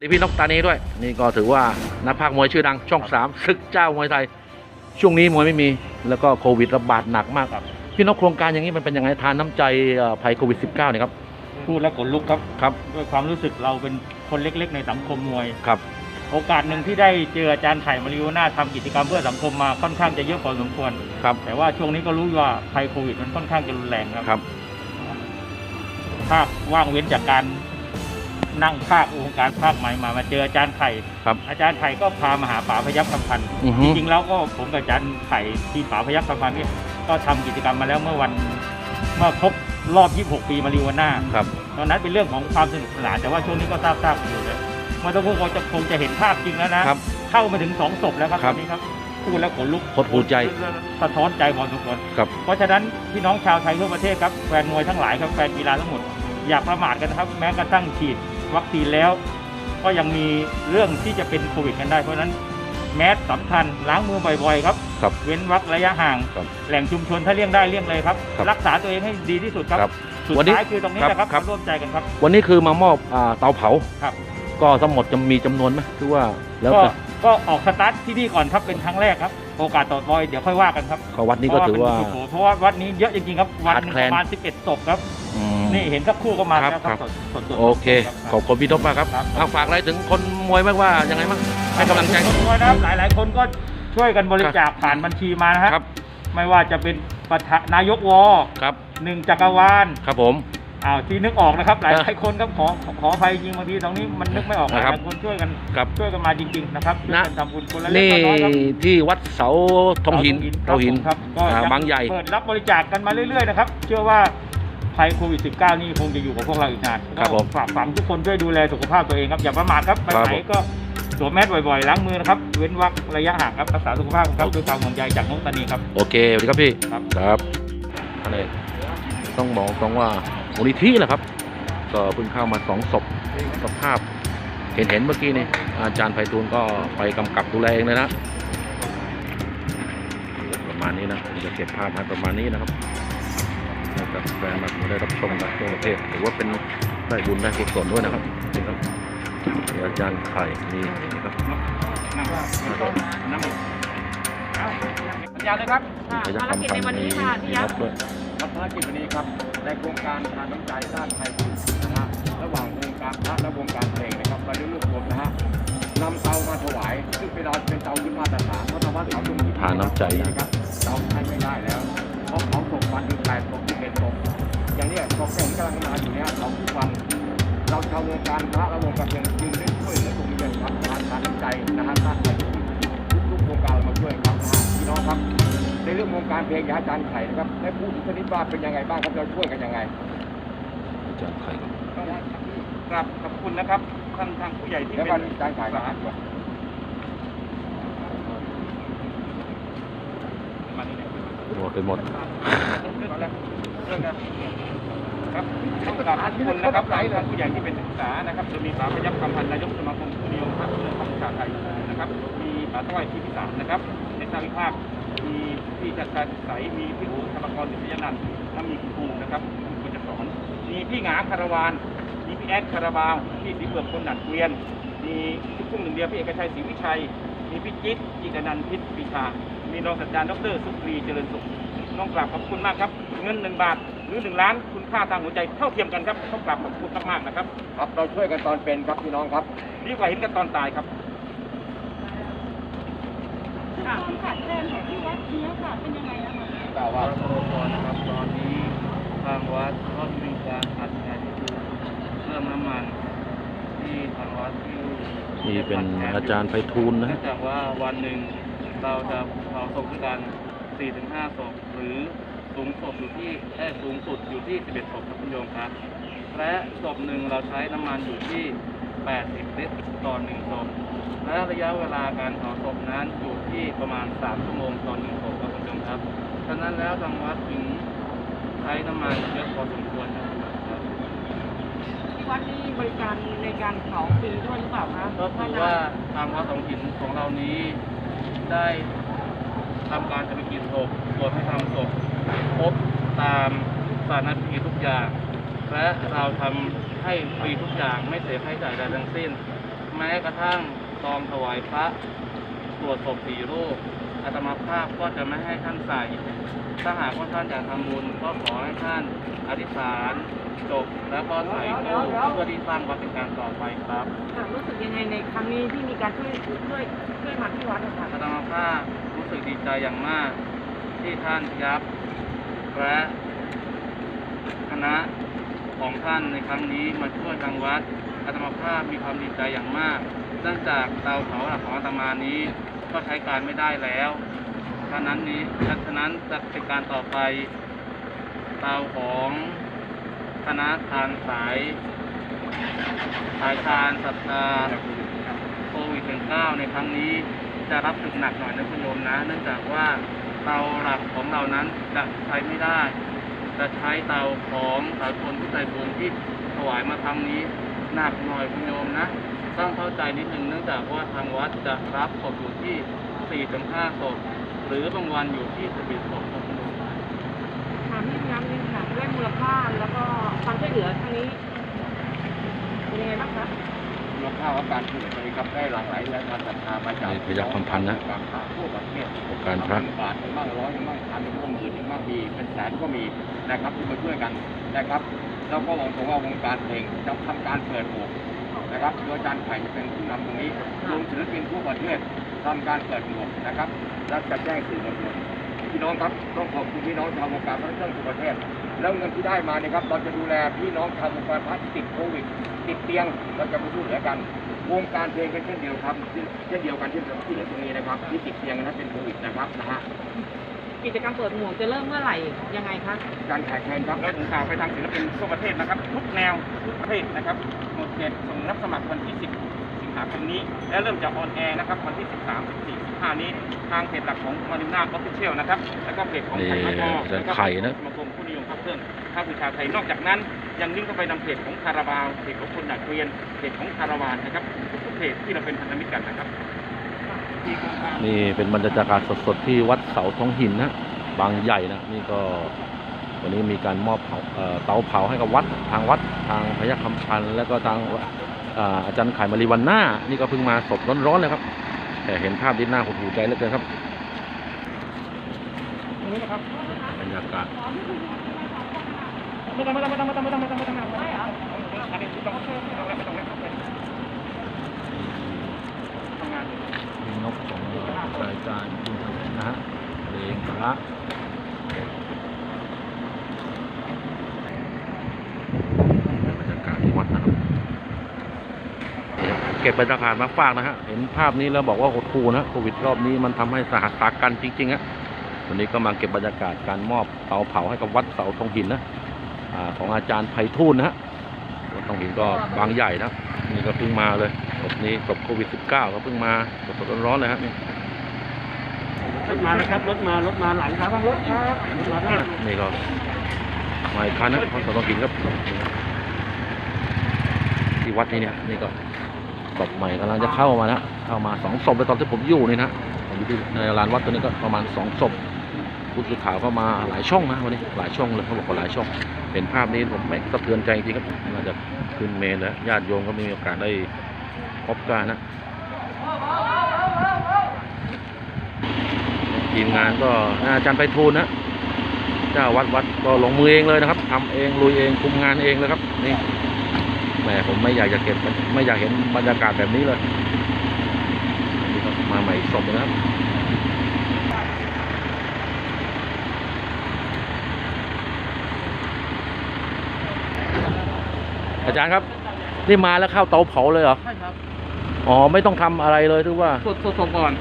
สวัสดีพี่นกตานีด้วย นี่ก็ถือว่านักภาคมวยชื่อดังช่องสามศึกเจ้ามวยไทย ช่วงนี้มวยไม่มี แล้วก็โควิดระบาดหนักมากครับ พี่นกโครงการอย่างนี้มันเป็นยังไงทานน้ำใจเอ่อภัยโควิด -19 เนี่ยครับ พูดแล้วขนลุกครับครับ ด้วยความรู้สึกเราเป็นคนเล็กๆ ในสังคมมวย ครับ โอกาสหนึ่งที่ได้เจออาจารย์ไข่มาริโอน่าทำกิจกรรมเพื่อสังคมมาค่อนข้างจะเยอะพอสมควร ครับ แต่ว่าช่วงนี้ก็รู้ว่าภัยโควิดมันค่อนข้างจะรุนแรงครับครับภาคว่างเว้นจากการ นั่งภาควงการภาคใหม่มามาเจออาจารย์ไข่ครับ อาจารย์ไข่ก็พามาหาป๋าพยัคฆ์คำพันธ์อือฮึ จริงๆแล้วก็ผมกับอาจารย์ไข่ที่ป๋าพยัคฆ์คำพันธ์เนี่ยก็ทำกิจกรรมมาแล้วเมื่อวันเมื่อครบรอบ 26 ปีมาริโอน่า ครับ ตอนนั้นเป็นเรื่องของความสนุกสนานแต่ว่าช่วงนี้ก็ทราบทราบๆอยู่เลยมันต้องคงจะคงจะเห็นภาพจริงแล้วนะครับ เข้ามาถึงสองศพแล้วครับครัตบอนนี้ครับพูดแล้วขนลุกหดหูใจ สะท้อนใจพอสมควรครับ เพราะฉะนั้นพี่น้องชาวไทยทั่วประเทศครับแฟนมวยทั้งหลายครับแฟนกีฬาทั้งหมดอย่าประมาทกันนะครับ แม้กระทั่งฉีด วัคซีนแล้ว ก็ยังมีเรื่องที่จะเป็นโควิดกันได้เพราะฉะนั้นแมสสำคัญล้างมือบ่อยๆครับ ครับ เว้นวักระยะห่าง ครับ แหล่งชุมชนถ้าเลี่ยงได้เลี่ยงเลยครับ ครับรักษาตัวเองให้ดีที่สุดครับ ครับสุดวันนี้ท้ายคือตรงนี้ครับนะครับครับมาร่วมใจกันครับ วันนี้คือมามอบอ่าเตาเผา ครับ ก็ทั้งหมดจะมีจำนวนไหมคือว่าแล้วก็แต่ก็ออกสตาร์ทที่นี่ก่อนครับเป็นครั้งแรกครับ โอกาสต่อไปเดี๋ยวค่อยว่ากันครับก็วัดนี้ก็ถือว่า เพระเป็นสุโขเพราะว่าวัดนี้เยอะจริงๆครับ วันหนึ่งขาดแคลนประมาณ11ศพครับ อืม นี่เห็นสักครู่ก็มาครับแล้วครับสดๆโอเค ขอบคุณพี่นกมากครับครับเอาฝากอะไรถึงคนมวยบ้างว่ายังไงบ้างให้กำลังใจขอบคุณด้วยนะครับหลายๆ คนก็ช่วยกันบริจาคผ่านบัญชีมานะฮะครับ ไม่ว่าจะเป็นประธานนายกวอครับหนึ่งจักรวาลครับผมอ้าวที่นึกออกนะครับ หลายเอหลายคนครับขอขออภัยจริงบางทีตรงนี้มันนึกไม่ออกหนะครับลายคนช่วยกันครับช่วยกันมาจริง ๆ นะครับช่วยนะกันทำบุญคนละเล็กนี่ละน้อยครับที่วัดเสาทองหินคเสารับหินผมครับก็อ่ายังบางใหญ่เปิดรับบริจาคกันมาเรื่อยๆนะครับ เชื่อว่า ภัยโควิด -19 นี่คงจะอยู่กับพวกเราอีกนานครับผมก็ฝากฝังทุกคนช่วยดูแลสุขภาพตัวเองครับอย่าประมาทครับไปครับไหนผมก็สวมแมสบ่อยๆล้างมือนะครับ เว้นวรรคระยะห่างครับรักษาสุขภาพครับด้วยความห่วงใยจากน้องตานีครับโอเคสวัสดีครับพี่ครับครับอะไรต้องบอกตรงว่ามูลนิธิแหละครับ ก็เพิ่งเข้ามาสองศพสภาพ เห็นเห็นเมื่อกี้นี่อาจารย์ไพฑูรย์ก็ไปกำกับดูแลเองเลยนะประมาณนี้นะผมจะเก็บภาพให้ประมาณนี้นะครับ ให้กับแฟนมาได้รับชมจากทั่วประเทศถือว่าเป็นได้บุญได้กุศลด้วยนะครับนี่ครับนี่อาจารย์ไข่นี่นะครับยาวเลยครับค่ะภารกิจในวันนี้ค่ะพี่ยักษ์ด้วยครับภารกิจวันนี้ครับในโครงการทานน้ำใจด้านไทยนะฮะระหว่างวงการพระและวงการเพลงนะครับเราได้รวบรวมนะฮะนำเตามาถวายซึ่งเป็นเราเป็นเตาขึ้นมาตรฐานเพราะว่าเตาตรงนี้ทานน้ำใจนะครับเตาใช้ไม่ได้แล้ว เนี้ยตกแต่งกำลังมาอยู่เนี่ยเราทุกวัน เราชาววงการพระและวงการเพลงจึงได้ช่วยเหลือตรงนี้ครับทานทานน้ำใจนะฮะด้านไทยทุกๆวงการเรามาช่วยครับนะฮะพี่น้องครับในเรื่องวงการเพลงอยากให้อาจารย์ไข่นะครับได้พูดถึงชนิดว่าเป็นยังไงบ้างครับเราช่วยกันยังไงอาจารย์ไข่ครับครับขอบคุณนะครับท่านทางผู้ใหญ่ที่แล้วเป็ก็นอาจารย์ไข่ก็อ่านก่อนมานี่เนี่ยหมดไปหมด ครับต้องกราบขอบคุณนะครับทางผู้ใหญ่ที่เป็นศึกษานะครับจะมีป๋าพยัคฆ์คำพันนายกสมาคมผู้นิยมภาคเรื่องของชาไทยนะครับ มีป๋าต้อยที่พิสารนะครับในทางวิภาคมีพี่จัดการใสยมีพี่อู๋ธรรมกรดิษยนันท์และมีคุณครูนะครับคุณจะสอนมีพี่หงาคารวานมีพี่แอดคาราบาวพี่สีเบือกคนหนัดเกวียน มีพี่กุ้งหนึ่งเดียวพี่เอกชัยศรีวิชัย มีพี่จิ๊ดจิตนันท์พิษปีชา มีรองศาสตราจารย์ดรสุกรีเจริญสุขน้องกราบขอบคุณมากครับ เงินหนึ่งบาทหรือหนึ่งล้านคุณค่าทางหัวใจเท่าเทียมกันครับต้องกราบขอบคุณมากๆนะครับครับเราช่วยกันตอนเป็นครับพี่น้องครับดีกว่าเห็นกันตอนตายครับค่ะความขาดแคลนของที่วัดนี้ค่ะเป็นยังไงนะคะกล่าวว่าพระโอนะครับตอนนี้ทางวัดก็มีการขาดแคลนที่คือเครื่องน้ำมันที่ทางวัดที่นี่เป็นอาจารย์ไพฑูรย์นะเนื่ฮะองจากว่าวันหนึ่ง เราจะเผาศพด้วยกัน 4-5ศพหรือสูงศพอยู่ที่แค่สูงสุดอยู่ที่ 11ศพครับคุณโยมครับ และศพหนึ่งเราใช้น้ำมันอยู่ที่ 80 ลิตรต่อหนึ่งศพและระยะเวลาการเผาศพนั้นอยู่ที่ประมาณ 3 ชั่วโมงต่อหนึ่งศพครับคุณโยมครับ ฉะนั้นแล้วทางวัดถึงใช้น้ำมันเยอะพอสมควรนะครับที่วัดนี้บริการในการเผาฟรีด้วยหรือเปล่าคะก็คือว่าทางวัดสองถิ่นของเรานี้ ได้ทำการชำกิจศพตรวจให้ทำศพครบตามสารพิธีทุกอย่าง และเราทำให้ฟรีทุกอย่างไม่เสียค่าใช้จ่ายใดทั้งสิ้น แม้กระทั่งซองถวายพระตรวจศพสี่รูป อาตมาภาพก็จะไม่ให้ท่านใส่ ถ้าหากว่าท่านอยากทำบุญก็ขอให้ท่านอธิษฐานจบแล้วก็ใส่ตู้เพื่อที่สร้างวัดเป็นการต่อไปครับค่ะรู้สึกยังไงในครั้งนี้ที่มีการช่วยช่วยช่วยมาที่วัดนะคะอาตมาภาพรู้สึกดีใจอย่างมาก ที่ท่านยับและคณะของท่านในครั้งนี้มาช่วยทางวัดอาตมาภาพมีความดีใจอย่างมาก เนื่องจากเตาเผาหลักของอาตมานี้ ก็ใช้การไม่ได้แล้วฉะนั้นนี้ฉะนั้นจะเป็นการต่อไปเตาของคณะทานสาย สายทานศรัทธาโควิด19ในครั้งนี้จะรับศึกหนักหน่อยนะคุณโยมนะ เนื่องจากว่าเตาหลักของเรานั้นจะใช้ไม่ได้ จะใช้เตาของสากลผู้ใจบุญที่ถวายมาครั้งนี้หนักหน่อยคุณโยมนะ ต้องเข้าใจนิดนึงเนื่องจากว่าทางวัดจะรับศพอยู่ที่4ี่ถึงห้าศพหรือบางวันอยู่ที่สิบเอ็ดศพครับคุณโยมถามที่ย้ำนี่ค่ะด้วยมูลค่าแล้วก็ความช่วยเหลือครั้งนี้เป็นยังไงบ้างคะมูลค่าของการช่วยเหลือตรงนี้ครับได้หลั่งไหลและการศรัทธามาจากนี่พยัคฆ์คำพันธ์นะบางพระทั่วประเทศองค์การพระบาทบ้างร้อยบ้างพันบ้างหมื่นบ้างมีเป็นแสนก็มีนะครับที่มาช่วยกันนะครับ แล้วก็หวังว่าวงการเพลงจะทำการเปิดหมวก นะครับโดยอาจารย์ไข่จะเป็นผู้นำตรงนี้รวมศิลปินทั่วประเทศทำการเปิดหมวกนะครับและจะแจ้งสื่อมวลชนพี่น้องครับต้องขอบคุณพี่น้องชาววงการพระเครื่องทั่วประเทศ แล้วเงินที่ได้มาเนี่ยครับเราจะดูแลพี่น้องชาววงการพระที่ติดโควิดติดเตียงเราจะมาช่วยเหลือกันวงการเพลงก็เช่นเดียวครับเช่นเดียวกันที่ที่เหลือตรงนี้นะครับที่ติดเตียงนะเป็นโควิดนะครับนะฮะกิจกรรมเปิดหมวกจะเริ่มเมื่อไหร่ยังไงคะการขายแทนครับแล้วถึงข่าวไปทางศิลปินทั่วประเทศนะครับ ทุกแนวทุกประเภทนะครับ หมดเขตส่งรับสมัครวันที่ 10 สิงหาคมนี้ และเริ่มจะออนแอร์นะครับวันที่ 13 14 15 นี้ ทางเพจหลักของมาริน่าออฟฟิเชียลนะครับ แล้วก็เพจของนี่ไทยมาร์อาจารย์ไข่นะสมาคมผู้นิยมพระเครื่องพระบูชาไทย นอกจากนั้น ยังลิงก์เข้าไปนำเพจของคาราบาวเพจของคนหนักเกวียนเพจของคาราวานนะครับทุกๆเพจที่เราเป็นพันธมิตรกันนะครับที่โครงการนี่เป็นบรรยากาศสดๆที่วัดเสาทองหินนะบางใหญ่นะนี่ก็ วันนี้มีการมอบเผาเอ่อเตาเผาให้กับวัดทางวัดทางพยัคฆ์คำพันธ์แล้วก็ทางอ่าอาจารย์ไข่มารีวันหน้า นี่ก็เพิ่งมาสดร้อนๆเลยครับ แต่เห็นภาพที่น่าหดหูใจเหลือเกินครับตรงนี้นะครับบรรยากาศไม่ต้องไม่ต้องไม่ต้องไม่ต้องไม่ต้องไม่ต้องไม่ต้องไม่ต้องไม่ต้องอันนี้ไม่ต้องไม่ต้องไม่ต้องไม่ต้องไม่ต้องทำงานอยู่มีนกของรายการคุณนะฮะเพลงพระเป็นบรรยากาศที่วัดนะครับ เก็บบรรยากาศมาฝากนะฮะ เห็นภาพนี้แล้วบอกว่าโหดหูนะโควิดรอบนี้มันทำให้สหัสสากันจริงๆฮะวันนี้ก็มาเก็บบรรยากาศการมอบเตาเผาให้กับวัดเสาทองหินนะอาของอาจารย์ไพฑูรย์นะฮะวัดทองหินก็บางใหญ่นะนี่ก็เพิ่งมาเลยศพนี้ศพโควิด -19 ก็เพิ่งมาสดๆร้อนๆเลยฮะนี่รถมาเลยครับรถมารถมาหลังครับรถครับรถมาครับนี่ก็มาอีกคันนะของสตกินครับที่วัดนี้เนี่ยนี่ก็ ศพใหม่กำลังจะเข้ามานะเข้ามาสองศพเลยตอนที่ผมอยู่นี่นะผมอยู่ที่ในลานวัดตัวนี้ก็ประมาณสองศพผู้สื่อข่าวเข้ามาหลายช่องนะวันนี้หลายช่องเลยเขาบอกว่าหลายช่อง เห็นภาพนี้ผมไม่สะเทือนใจจริงๆครับน่าจะขึ้นเมนแล้วญาติโยมก็ไม่มีโอกาสได้พบกันนะทีมงานก็อาจารย์ไปทูลนะเจ้าวัดวัดก็ลงมือเองเลยนะครับทำเองลุยเองคุมงานเองเลยครับนี่ แหมผมไม่อยากจะเก็บไม่อยากเห็นบรรยากาศแบบนี้เลยนี่ครับมาใหม่อีกศพหนึ่งนะครับอาจารย์ครับ นี่มาแล้วเข้าเตาเผาเลยเหรอใช่ครับอ๋อไม่ต้องทำอะไรเลยถือว่าตรวจตรวจสอบก่อน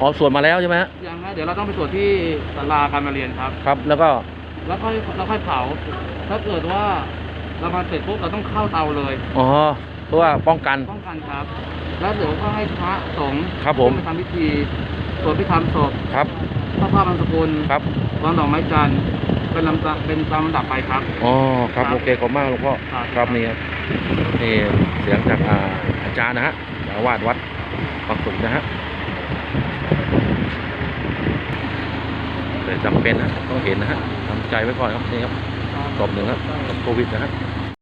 อ๋อส่วนมาแล้วใช่ไหมฮะอย่างนะเดี๋ยวเราต้องไปตรวจที่ศาลาการมาเรียนครับ ครับ แล้วก็แล้วค่อยแล้วค่อยเผา ถ้าเกิดว่า เรามาเสร็จปุ๊บเราต้องเข้าเตาเลยอ๋อเพื่อว่าป้องกัน ป้องกันครับ แล้วเดี๋ยวก็ให้พระสงฆ์ครับผม ขึ้นทำพิธีสวดพิธรรมศพครับพระพาบางสกุลครับวางดอกไม้จันทร์เป็นลำดับเป็นตามลำดับไปครับ อ๋อครับครับโอเคขอบคุณมากหลวงพ่อครับ ครับนี่ครับนี่เสียงจากอ่าอาจารย์นะฮะเจ้าอาวาดวัดบางสุขนะฮะแต่จำเป็นนะต้องเห็นนะฮะทำใจไว้ก่อนครับนี่ครับศพหนึ่งครับศพโควิดนะฮะ